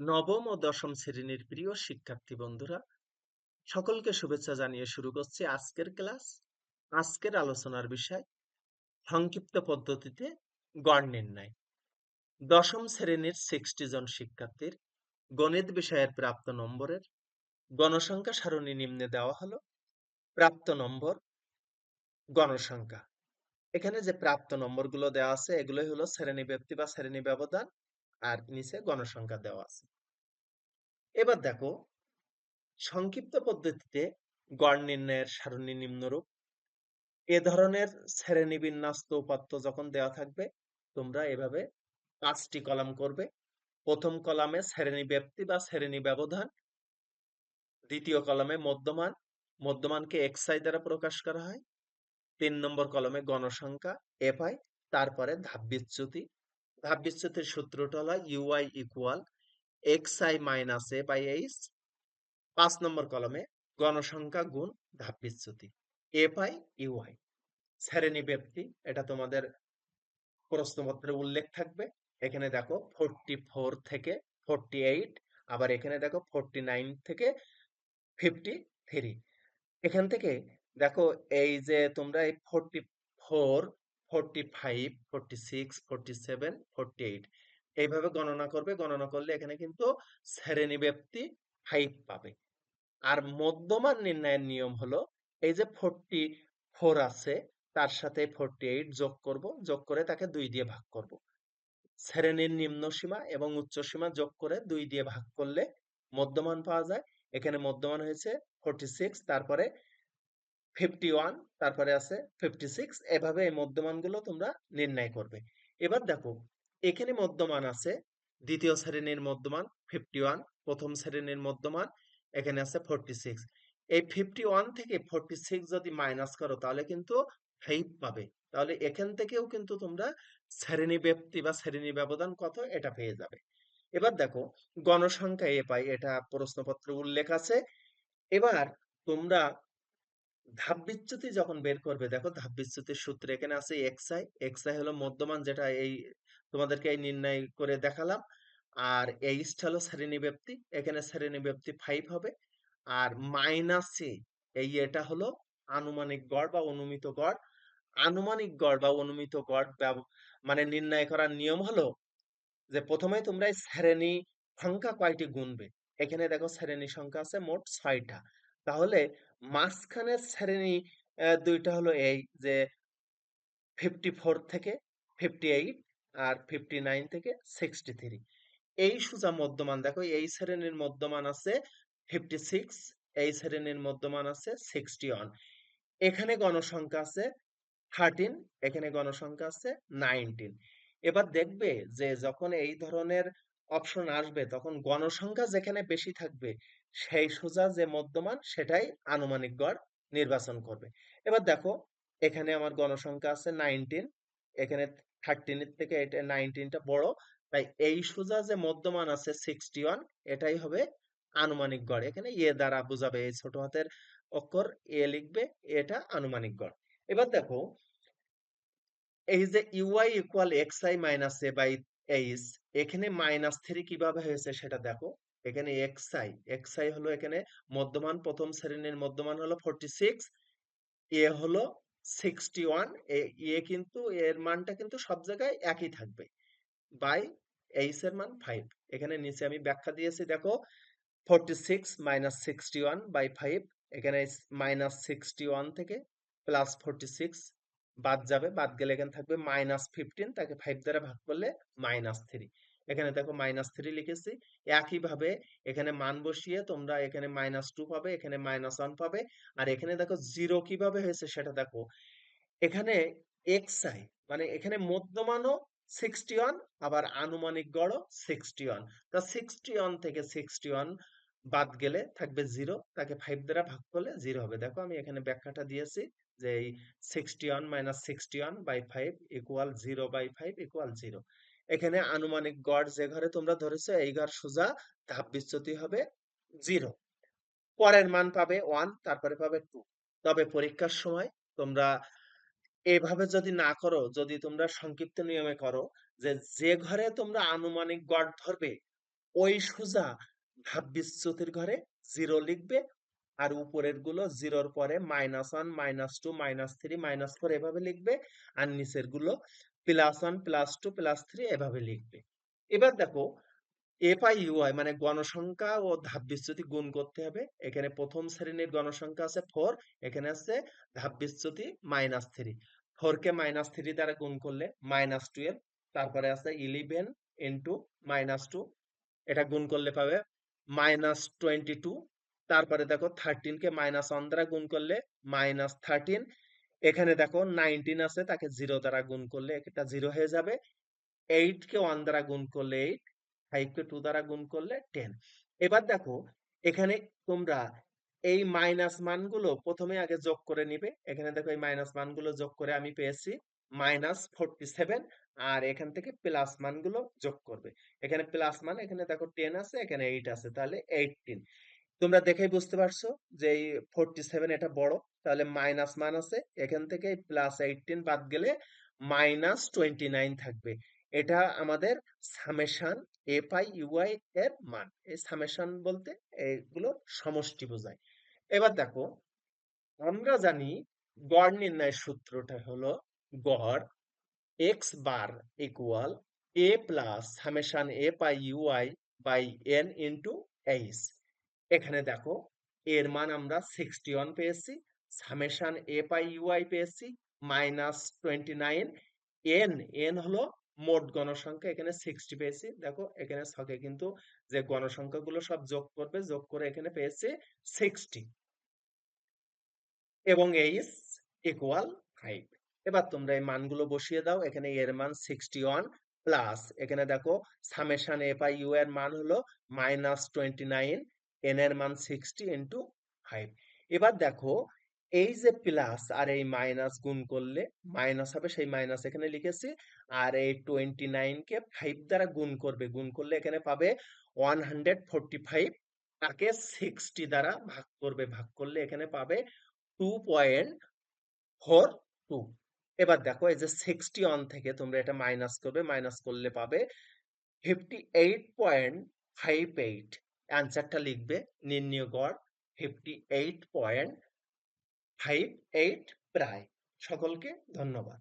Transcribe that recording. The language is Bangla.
নবম ও দশম শ্রেণির প্রিয় শিক্ষার্থী বন্ধুরা, সকলকে শুভেচ্ছা জানিয়ে শুরু করছি আজকের ক্লাস। আজকের আলোচনার বিষয়, সংক্ষিপ্ত পদ্ধতিতে গড় নির্ণয়। দশম শ্রেণির সিক্সটি জন শিক্ষার্থীর গণিত বিষয়ের প্রাপ্ত নম্বরের গণসংখ্যা সারণী নিম্নে দেওয়া হলো। প্রাপ্ত নম্বর, গণসংখ্যা। এখানে যে প্রাপ্ত নম্বরগুলো দেওয়া আছে, এগুলোই হলো শ্রেণি ব্যক্তি বা শ্রেণি ব্যবধান আর নিচে গণসংখ্যা দেওয়া আছে। এবার দেখো, সংক্ষিপ্ত পদ্ধতিতে গড় নির্ণয়ের সারণী নিম্নরূপ। এ ধরনের শ্রেণীবিন্যাস্ত উপাত্ত যখন দেওয়া থাকবে, তোমরা এভাবে পাঁচটি কলাম করবে। প্রথম কলামে শ্রেণি ব্যক্তি বা শ্রেণি ব্যবধান। দ্বিতীয় কলামে মধ্যমান। মধ্যমানকে এক্সআই দ্বারা প্রকাশ করা হয়। তিন নম্বর কলমে গণসংখ্যা এফ আই তারপরে ধাপ বিচ্যুতি ধাপ বিচ্যুতির সূত্রটা হলো u i equal x i minus a by h পাঁচ নম্বর কলমে গণসংখ্যা গুণ ধাপ বিচ্যুতি এফ আই ইউআই শ্রেণি ব্যক্তি, এটা তোমাদের প্রশ্নপত্রে উল্লেখ থাকবে। এখানে দেখো ফোরটি ফোর থেকে ফোরটি এইট আবার এখানে দেখো ফোরটি নাইন থেকে ফিফটি থ্রি এখান থেকে দেখো এই যে তোমরা এই ফোরটি ফোর এইভাবে গণনা করবে, গণনা করলে এখানে কিন্তু শ্রেণি ব্যক্তি ফাইভ পাবে। আর মধ্যমান নির্ণয়ের নিয়ম হলো, এই যে ফোরটি ফোর আছে, তার সাথে ফোরটি এইট যোগ করব, যোগ করে তাকে দুই দিয়ে ভাগ করব। শ্রেণির নিম্ন সীমা এবং উচ্চ সীমা যোগ করে দুই দিয়ে ভাগ করলে মধ্যমান পাওয়া যায়। এখানে মধ্যমান হয়েছে ফোরটি সিক্স তারপরে ফিফটি ওয়ান তারপরে আছে ফিফটি সিক্স এভাবে এই মধ্যমানগুলো তোমরা নির্ণয় করবে। এবার দেখো, এখানে মধ্যমান আছে, দ্বিতীয় শ্রেণির মধ্যমান ফিফটি ওয়ান প্রথম শ্রেণির মধ্যমান, এখানে আছে ফোরটি সিক্স এই ফিফটি ওয়ান থেকে ফোরটি সিক্স যদি মাইনাস করো, তাহলে কিন্তু ফাইভ পাবে। তাহলে এখান থেকেও কিন্তু তোমরা শ্রেণি ব্যক্তি বা শ্রেণি ব্যবধান কত, এটা পেয়ে যাবে। এবার দেখো, গণসংখ্যা এ পাই, এটা প্রশ্নপত্রে উল্লেখ আছে। এবার তোমরা ধাপ বিচ্যুতি যখন বের করবে, দেখো ধাপ বিচ্যুতির সূত্র এখানে আছে এক্স আই এক্স আই হলো মধ্যমান যেটা এই তোমাদেরকে এই নির্ণয় করে দেখালাম। আর এইচটা হলো শ্রেণি ব্যক্তি এখানে শ্রেণি ব্যক্তি ফাইভ হবে। আর মাইনাসে এই এটা হলো আনুমানিক গড় বা অনুমিত গড়। আনুমানিক গড় বা অনুমিত গড় মানে নির্ণয় করার নিয়ম হলো যে প্রথমে তোমরা শ্রেণি সংখ্যা কয়টি গুনবে? এখানে দেখো শ্রেণি সংখ্যা আছে মোট ছয়টা। তাহলে মাঝখানের শ্রেণি দুইটা হলো এই যে ফিফটি ফোর থেকে ফিফটি এইট আর ফিফটি নাইন থেকে সিক্সটি থ্রি এই সোজা মধ্যমান, দেখো এই শ্রেণির মধ্যমান আছে ফিফটি সিক্স এই শ্রেণির মধ্যমান আছে সিক্সটি ওয়ান এখানে গণসংখ্যা আছে থার্টিন এখানে গণসংখ্যা আছে নাইনটিন এবার দেখবে যে যখন এই ধরনের অপশন আসবে, তখন গণসংখ্যা যেখানে বেশি থাকবে সেই সোজা যে মধ্যমান, সেটাই আনুমানিক গড় নির্বাচন করবে। এবার দেখো, এখানে আমার গণসংখ্যা আছে নাইনটিন এখানে থার্টিনের থেকে এটা নাইনটিনটা বড়, তাই এই সোজা যে মধ্যমান আছে সিক্সটি ওয়ান এটাই হবে আনুমানিক গড়। এখানে এ দ্বারা বোঝাবে এই ছোট হাতের অক্ষর, এ লিখবে, এটা আনুমানিক গড়। এবার দেখো, এই যে u i equal x i minus a by h এখানে মাইনাস থ্রি কীভাবে হয়েছে সেটা দেখো। এখানে এক্স আই এক্স আই হলো এখানে মধ্যমান প্রথম শ্রেণির মধ্যমান হলো ফোরটি সিক্স এ হলো সিক্সটি ওয়ান এ কিন্তু এর মানটা কিন্তু সব জায়গায় একই থাকবে। বাই এইচ এর মান ফাইভ এখানে নিচে আমি ব্যাখ্যা দিয়েছি, দেখো forty six minus sixty one by five এখানে মাইনাস সিক্সটি ওয়ান থেকে প্লাস ফোরটি সিক্স বাদ যাবে, বাদ গেলে এখানে থাকবে মাইনাস ফিফটিন তাকে ফাইভ দ্বারা ভাগ করলে মাইনাস থ্রি এখানে দেখো মাইনাস থ্রি লিখেছি। একইভাবে এখানে মান বসিয়ে তোমরা এখানে মাইনাস টু পাবে, এখানে মাইনাস ওয়ান পাবে। আর এখানে দেখো জিরো কীভাবে হয়েছে সেটা দেখো। এখানে এক্স আই মানে এখানে মধ্যমানও সিক্সটি ওয়ান আবার আনুমানিক গড়ও সিক্সটি ওয়ান তা সিক্সটি ওয়ান থেকে সিক্সটি ওয়ান বাদ গেলে থাকবে জিরো তাকে ফাইভ দ্বারা ভাগ করলে জিরো হবে। দেখো আমি এখানে ব্যাখ্যাটা দিয়েছি যে এই sixty one minus sixty one by five equal zero by five equal zero এখানে আনুমানিক গড় যে ঘরে তোমরা ধরেছো, এই ঘর সোজা ধাপ বিচ্যুতি হবে জিরো পরের মান পাবে ওয়ান তারপরে পাবে টু তবে পরীক্ষার সময় তোমরা এভাবে যদি না করো, যদি তোমরা সংক্ষিপ্ত নিয়মে করো যে যে ঘরে তোমরা আনুমানিক গড় ধরবে, ওই সোজা ধাপ বিচ্যুতির ঘরে জিরো লিখবে আর উপরেরগুলো জিরোর পরে minus one minus two minus three minus four এভাবে লিখবে আর নিচেরগুলো plus one plus two plus three এভাবে লিখবে। এবার দেখো এফ আই ইউআই মানে গণসংখ্যা ও ধাপ বিচ্যুতি গুণ করতে হবে। এখানে প্রথম শ্রেণির গণসংখ্যা আছে ফোর এখানে আছে ধাপ বিচ্যুতি মাইনাস থ্রি ফোর কে মাইনাস থ্রি দ্বারা গুণ করলে মাইনাস টুয়েলভ তারপরে আছে ইলেভেন ইন্টু মাইনাস টু এটা গুণ করলে পাবে মাইনাস টোয়েন্টি টু তারপরে দেখো থার্টিন কে মাইনাস ওয়ান দ্বারা গুণ করলে মাইনাস থার্টিন এখানে দেখো নাইনটিন আছে, তাকে জিরো দ্বারা গুণ করলে এটা জিরো হয়ে যাবে। এইট কে ওয়ান দ্বারা গুণ করলে এইট ফাইভ কে টু দ্বারা গুণ করলে টেন এবার দেখো, এখানে তোমরা এই মাইনাস মানগুলো প্রথমে আগে যোগ করে নিবে। এখানে দেখো এই মাইনাস মানগুলো যোগ করে আমি পেয়েছি মাইনাস ফোরটি সেভেন আর এখান থেকে প্লাস মানগুলো যোগ করবে। এখানে প্লাস মান এখানে দেখো টেন আছে, এখানে এইট আছে, তাহলে এইটিন তোমরা দেখেই বুঝতে পারছ যে এই ফোরটি সেভেন এটা বড়। তাহলে মাইনাস মান আছে এখান থেকে প্লাস এইটিন বাদ গেলে মাইনাস টোয়েন্টি নাইন থাকবে। এটা আমাদের সামেশান এফ আই ইউআই এর মান। এই সামেশান বলতে এগুলো সমষ্টি বোঝায়। এবার দেখো, আমরা জানি গড় নির্ণয়ের সূত্রটা হলো গড় x bar equal a plus summation f i u i by n into h এখানে দেখো, এর মান আমরা সিক্সটি ওয়ান পেয়েছি। Summation f i u i পেয়েছি, minus twenty nine n n হলো মোট গণসংখ্যা, এখানে সিক্সটি পেয়েছি। দেখো, এখানে ছকে কিন্তু যে গণসংখ্যাগুলো সব যোগ করবে, যোগ করে এখানে পেয়েছে সিক্সটি এবং এইচ ইকুয়াল ফাইভ এবার তোমরা এই মানগুলো বসিয়ে দাও, এখানে এর মান সিক্সটি ওয়ান প্লাস এখানে দেখো সামেশান এফ আই ইউ এর মান হলো মাইনাস টোয়েন্টি নাইন এন এর মান সিক্সটি ইন্টু ফাইভ এবার দেখো এই যে প্লাস আর এই মাইনাস গুণ করলে মাইনাস হবে, সেই মাইনাস এখানে লিখেছি। আর এই টোয়েন্টি নাইন কে ফাইভ দ্বারা গুণ করবে, গুণ করলে এখানে পাবে ওয়ান হান্ড্রেড ফোরটি ফাইভ তাকে সিক্সটি দ্বারা ভাগ করবে, ভাগ করলে এখানে পাবে টু পয়েন্ট ফোর টু এবার দেখো এই যে সিক্সটি ওয়ান থেকে তোমরা এটা মাইনাস করবে মাইনাস করলে পাবে fifty eight point five eight অ্যান্সারটা লিখবে, নির্ণয় গড় fifty eight point five eight প্রায়। সকলকে ধন্যবাদ।